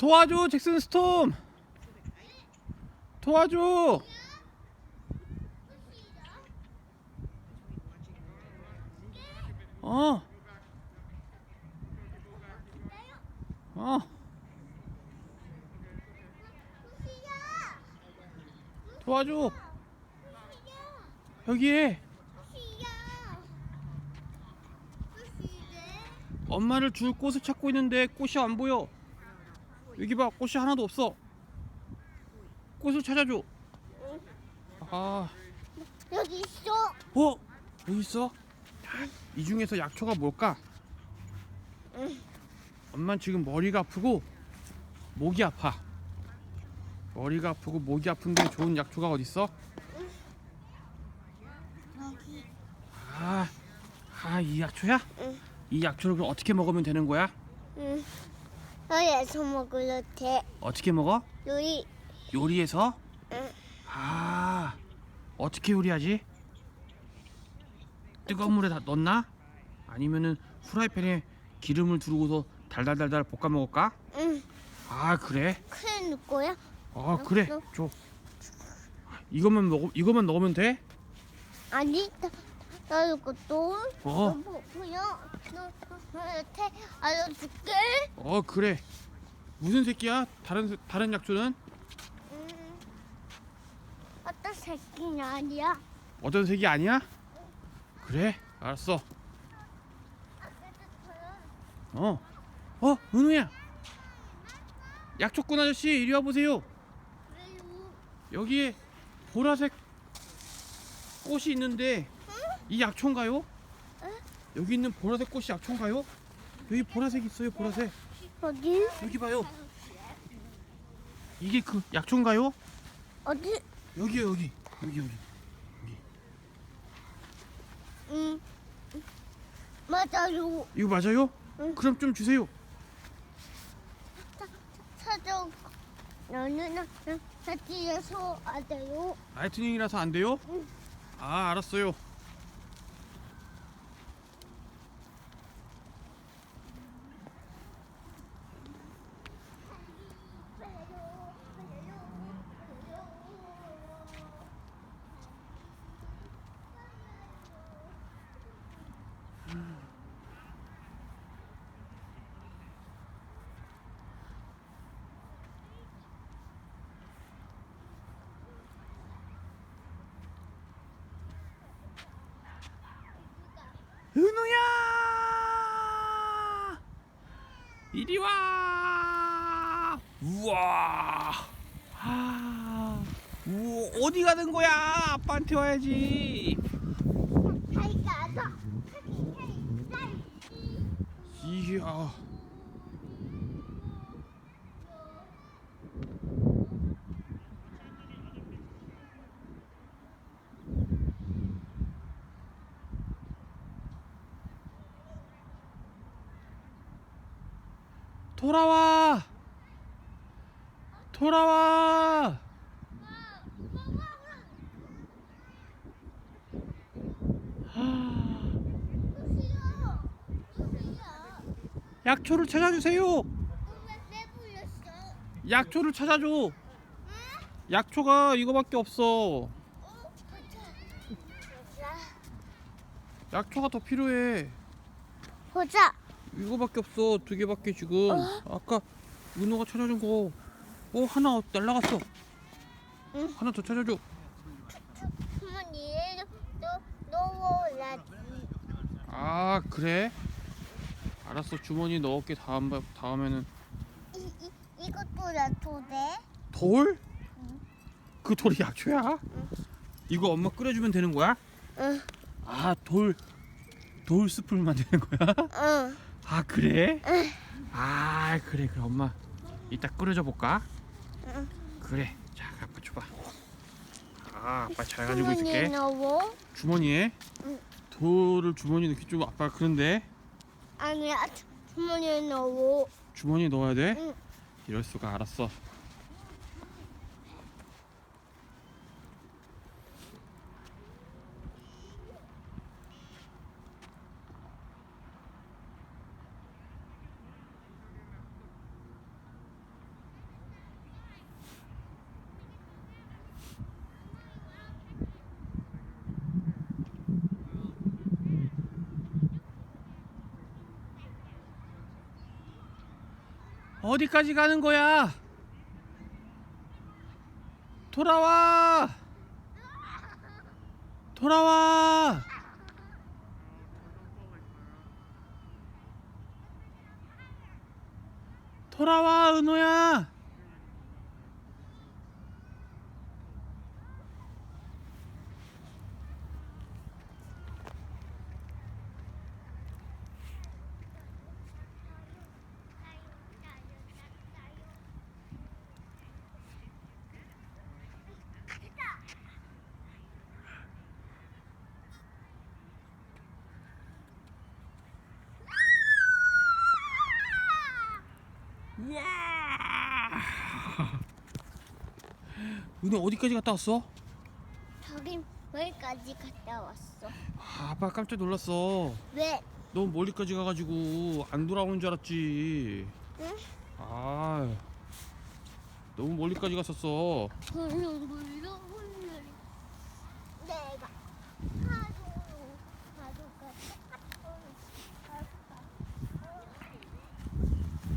도와줘 잭슨 스톰 도와줘 어. 어. 도와줘. 여기에 엄마를 줄 꽃을 찾고 있는데 꽃이 안 보여. 여기 봐, 꽃이 하나도 없어. 꽃을 찾아줘. 아, 여기 있어. 어? 여기 있어? 이 중에서 약초가 뭘까? 엄마는 지금 머리가 아프고 목이 아파. 머리가 아프고 목이 아픈데 좋은 약초가 어디 있어? 여기. 아, 아, 이 약초야? 응. 이 약초를 그럼 어떻게 먹으면 되는 거야? 응. 여기에서 먹어도 돼. 어떻게 먹어? 여기. 요리해서? 응. 아, 어떻게 요리하지? 뜨거운 물에 다 넣나? 아니면은 후라이팬에 기름을 두르고서 달달달달 볶아 먹을까? 응. 아, 그래? 큰 거야? 아, 그래. 줘. 이것만 먹 이것만 넣으면 돼? 아니, 나, 나 이것도. 어. 뭐, 그냥 너 너한테 알려줄게. 어, 그래. 무슨 새끼야? 다른 새- 다른 약초는 음. 어떤 새끼는 아니야? 어떤 색이 아니야? 그래? 알았어. 어. 어, 은우야. 약초꾼 아저씨, 이리 와 보세요. 왜요? 여기에 보라색 꽃이 있는데 이 약초인가요? 여기 있는 보라색 꽃이 약초인가요? 여기 보라색 있어요, 보라색. 어디? 여기 봐요. 이게 그 약초인가요? 어디? 여기요, 여기. 여기 여기. 응. 맞아요. 이거 맞아요? 응. 그럼 좀 주세요. 찾아. 너는 나 뒤에서 안 돼요. 라이트닝이라서 안 돼요? 응. 아, 알았어요. 은우야! 이리 와! 우와! 아, 우 어디 가는 거야? 아빠한테 와야지. 잘 가서. 이야. 돌아와! 돌아와! 하, 약초를 찾아주세요. 왜 불렸어? 약초를 찾아줘. 약초가 이거밖에 없어. 약초가 더 필요해. 보자. 이거밖에 없어. 두 개밖에 지금. 아까 은호가 찾아준 거. 어 하나 날라갔어. 응. 하나 더 찾아줘. 너. 아 그래? 알았어. 주머니 넣을게 다음 번- 다음에는 이, 이 이것도 돼? 돌? 그 돌이 약초야? 이거 엄마 끓여주면 되는 거야? 응. 아 돌. 돌 스프를 만드는 거야? 응. 아 그래? 응. 아 그래 그래 엄마 이따 끓여줘 볼까? 응. 그래 자 아빠 줘봐 아 아빠 잘 가지고 있을게 넣어? 주머니에 응. 돌을 주머니에 넣기 좀 아빠 그런데 아니야. 주머니에 넣어. 주머니에 넣어야 돼? 응. 이럴 수가 알았어 어디까지 가는 거야? 돌아와! 돌아와! 돌아와, 은호야! 은호 어디까지 갔다 왔어? 저기 여기까지 갔다 왔어. 아, 아빠 깜짝 놀랐어. 왜? 너무 멀리까지 가가지고 안 돌아오는 줄 알았지. 응? 아, 너무 멀리까지 갔었어. 훌렁. 내가 하루 하루가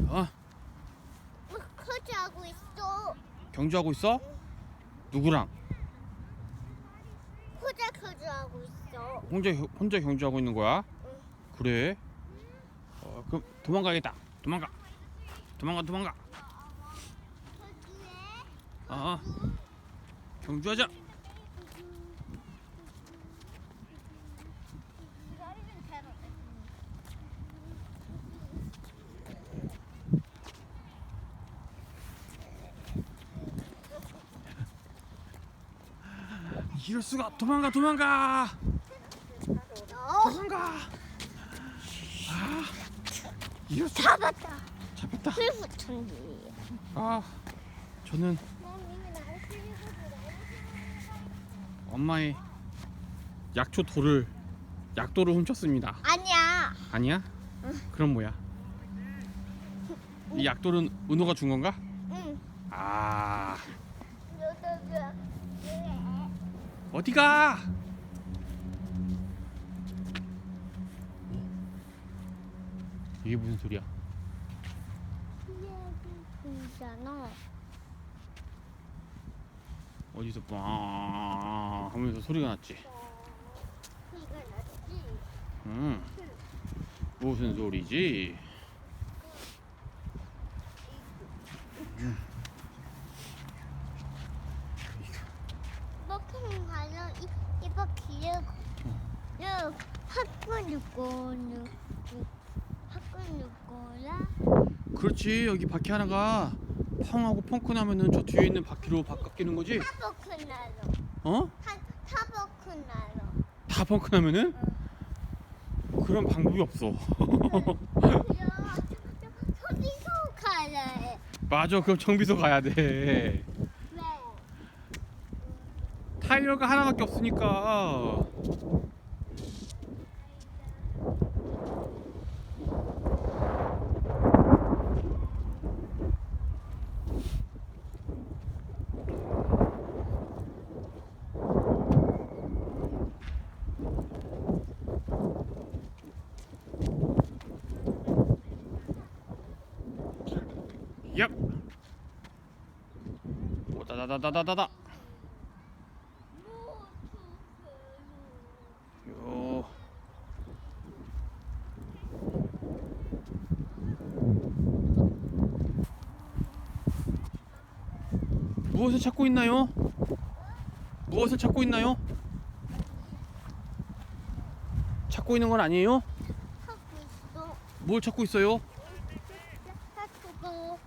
어? 커즈하고 있어. 경주하고 있어? 누구랑? 호자 커즈하고 있어. 혼자 혼자 경주하고 있는 거야? 응. 그래? 어, 그럼 도망가야겠다. 도망가. 도망가 도망가. 커즈에 어. 경주하자. 이럴 수가 도망가 도망가 어? 도망가. 아, 이럴 수 잡았다. 잡혔다. 풀붙은지. 아, 저는 엄마의 약초 돌을 약도를 훔쳤습니다. 아니야. 아니야? 그럼 뭐야? 이 약돌은 은호가 준 건가? 응. 아 너도 어디가? 이게 무슨 소리야? 어디서 빵 하면서 소리가 났지? 음 무슨 소리지? 먹히는 과연 이 이거 기억. 요 학교 누구는 학교 누구야? 그렇지 여기 바퀴 하나가 펑 하고 펑크 나면은 저 뒤에 있는 바퀴로 바뀌는 거지? 타버크나로. 어? 타 타버크나로. 다 펑크 나면은? 그런 방법이 없어 소비소 가야 해. 맞아 그럼 정비소 가야 돼 왜? 타이어가 하나밖에 없으니까 얍 오다다다다다다다 요. 무엇을 찾고 있나요? 무엇을 찾고 있나요? 찾고 있는 건 아니에요? 하고 있어. 뭘 찾고 있어요? 하트도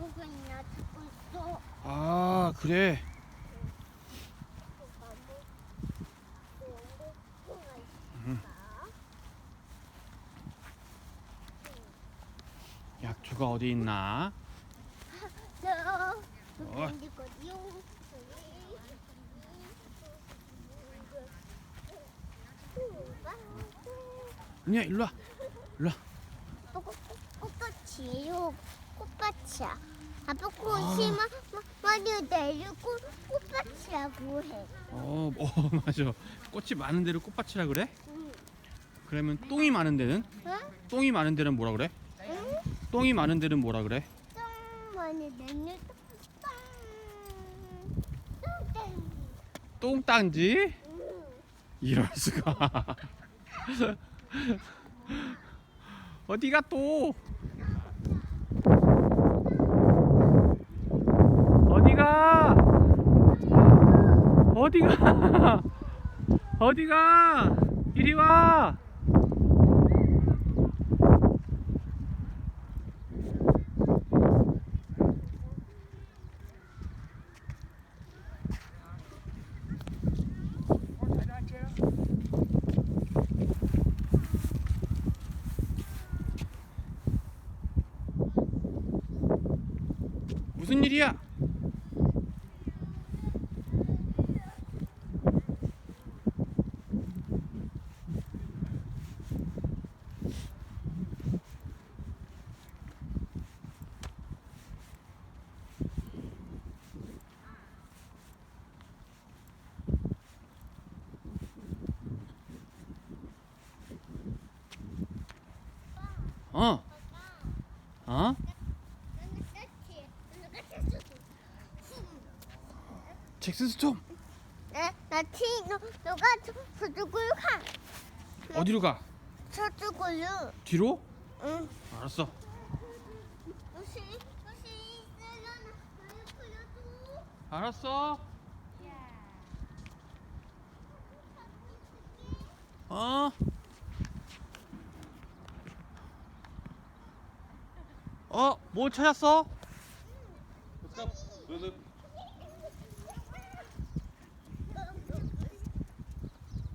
누구냐 찾고 있어. 아 그래 약초가 어디 있나? 어. 은희야 일로 와 일로 와 꽃밭이에요. 꽃밭이야. 아빠 막 많이 내리고 꽃밭이라고 해. 어, 어 맞아 꽃이 많은 데를 꽃밭이라 그래? 응. 그러면 똥이 많은 데는? 응? 똥이 많은 데는 뭐라 그래? 응? 똥이 많은 데는 뭐라 그래? 똥 많이 똥. 똥 똥땅지? 응. 이럴 수가. 어디가 또? 어디가? 어디가? 어디가? 이리 와. 무슨 일이야? 어? 어? 잭슨 스톰 나, 나 티, 너, 너가 저, 저쪽으로 가. 어디로 가? 저쪽으로. 뒤로? 응. 알았어. 혹시, 혹시, 내려놔. 나를 풀려줘. 알았어. 어? 어? 뭐 찾았어?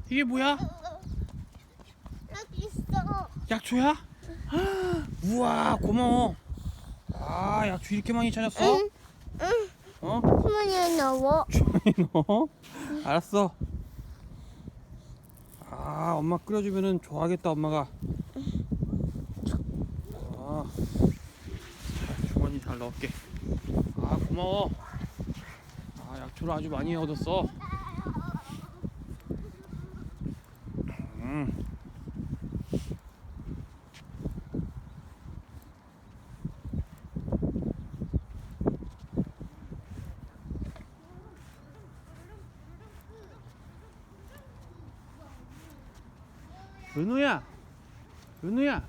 이게 뭐야? 여기 있어. 약초야? 우와 고마워. 아 약초 이렇게 많이 찾았어? 응. 응. 어? 주머니에 넣어. 주머니 넣어? 알았어. 아, 엄마 끓여주면은 좋아하겠다, 엄마가. 아, 자, 주머니 잘 넣을게. 아, 고마워. 아, 약초를 아주 많이 얻었어. 음. 은우야, 은우야,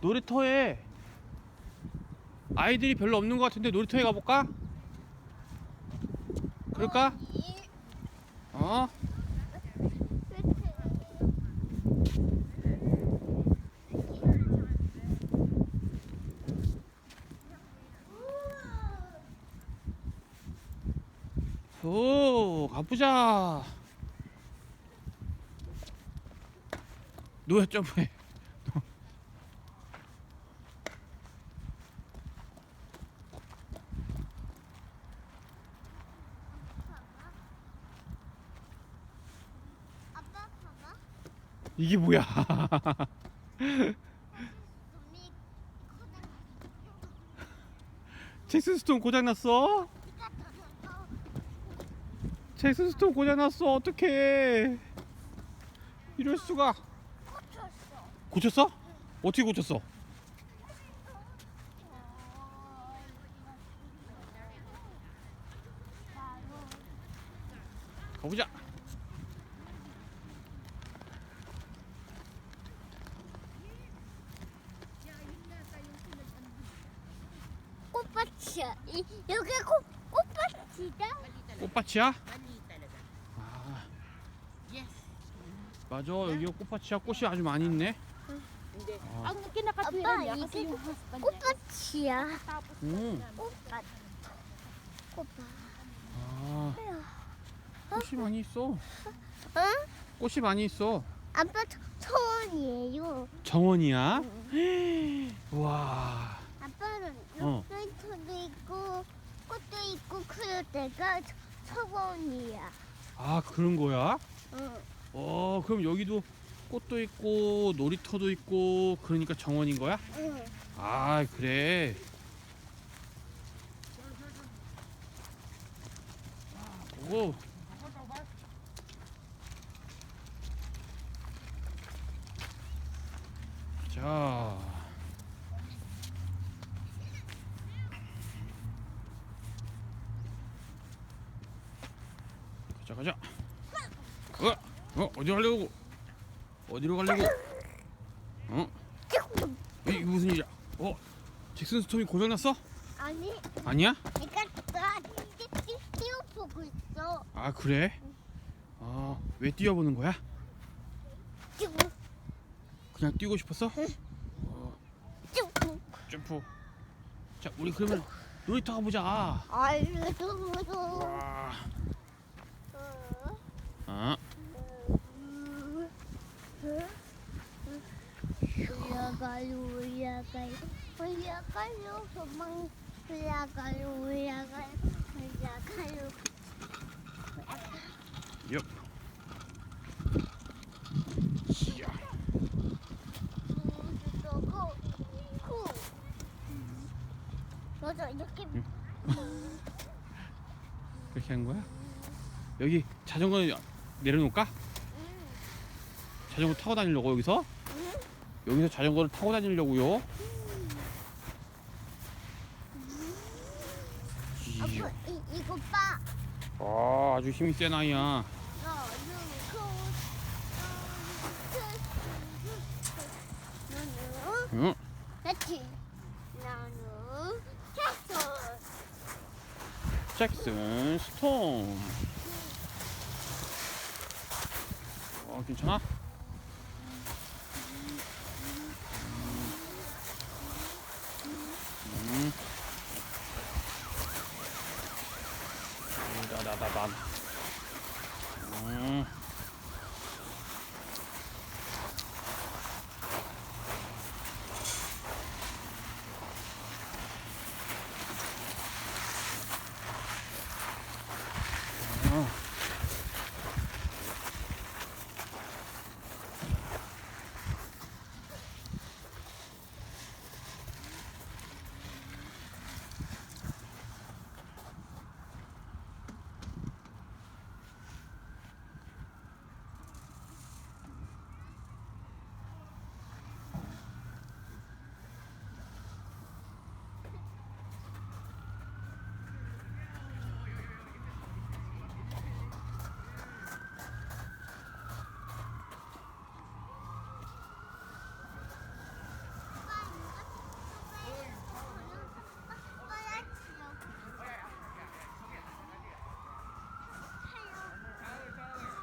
놀이터에 아이들이 별로 없는 것 같은데 놀이터에 가볼까? 그럴까? 어? 오, 가보자. 노야 점프해. 이게 뭐야? 눈이 잭스스톤 고장 났어? 잭스스톤 고장 났어. 어떡해? 이럴 수가. 고쳤어? 어떻게 고쳤어? 가보자. 꽃밭이야. 이, 여기 꽃, 꽃밭이다. 꽃밭이야? 아. 맞아. 여기가 꽃밭이야. 꽃이 아주 많이 있네. 아. Ang kinakatwiran Aba, niya kasi isin- yung husband niya. 꽃밭이야. Tapos 음. 꽃밭. 꽃밭. 아, 꽃이 많이 있어. 응? 꽃이 많이 있어. 아빠 저- 초원이에요. 정원이야? 와. 아빠는 어. 라이터도 있고 꽃도 있고 그럴 때가 초- 초원이야. 아, 그런 거야? 응. 어, 그럼 여기도 꽃도 있고 놀이터도 있고 그러니까 정원인 거야? 응. 아, 그래. 오. 자. 가자. 어, 어, 어디 가려고? 어디로 가려고? 어, 이 무슨 일이야? 어, 잭슨 스톰이 고장 났어? 아니, 아니야? 내가 나 뛰어보고 있어. 아 그래? 아, 왜 뛰어보는 거야? 쭉, 그냥 뛰고 싶었어? 어, 쭉. 점프. 자, 우리 그러면 놀이터 가보자. 알려줘. 와, 아, 올라가요, 올라가요, 올라가요, 도망 올라가요, 올라가요, 올라가요. 옆. 이야. 고, 고. 맞아, 이렇게 그렇게 하는 거야? 여기 자전거 내려놓을까? 자전거 타고 다니려고 여기서? 여기서 자전거를 타고 다니려고요. 아빠, 이, 이거 봐. 아, 아주 힘이 센 아이야. 나는 응? 나는. 잭슨 스톰. 어, 괜찮아? 음. 나나나나. 음. 어.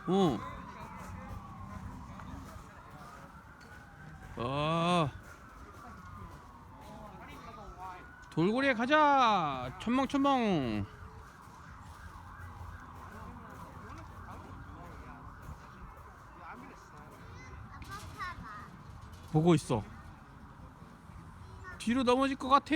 응. 어. 돌고래에 가자. 첨벙첨벙. 보고 있어. 뒤로 넘어질 것 같아.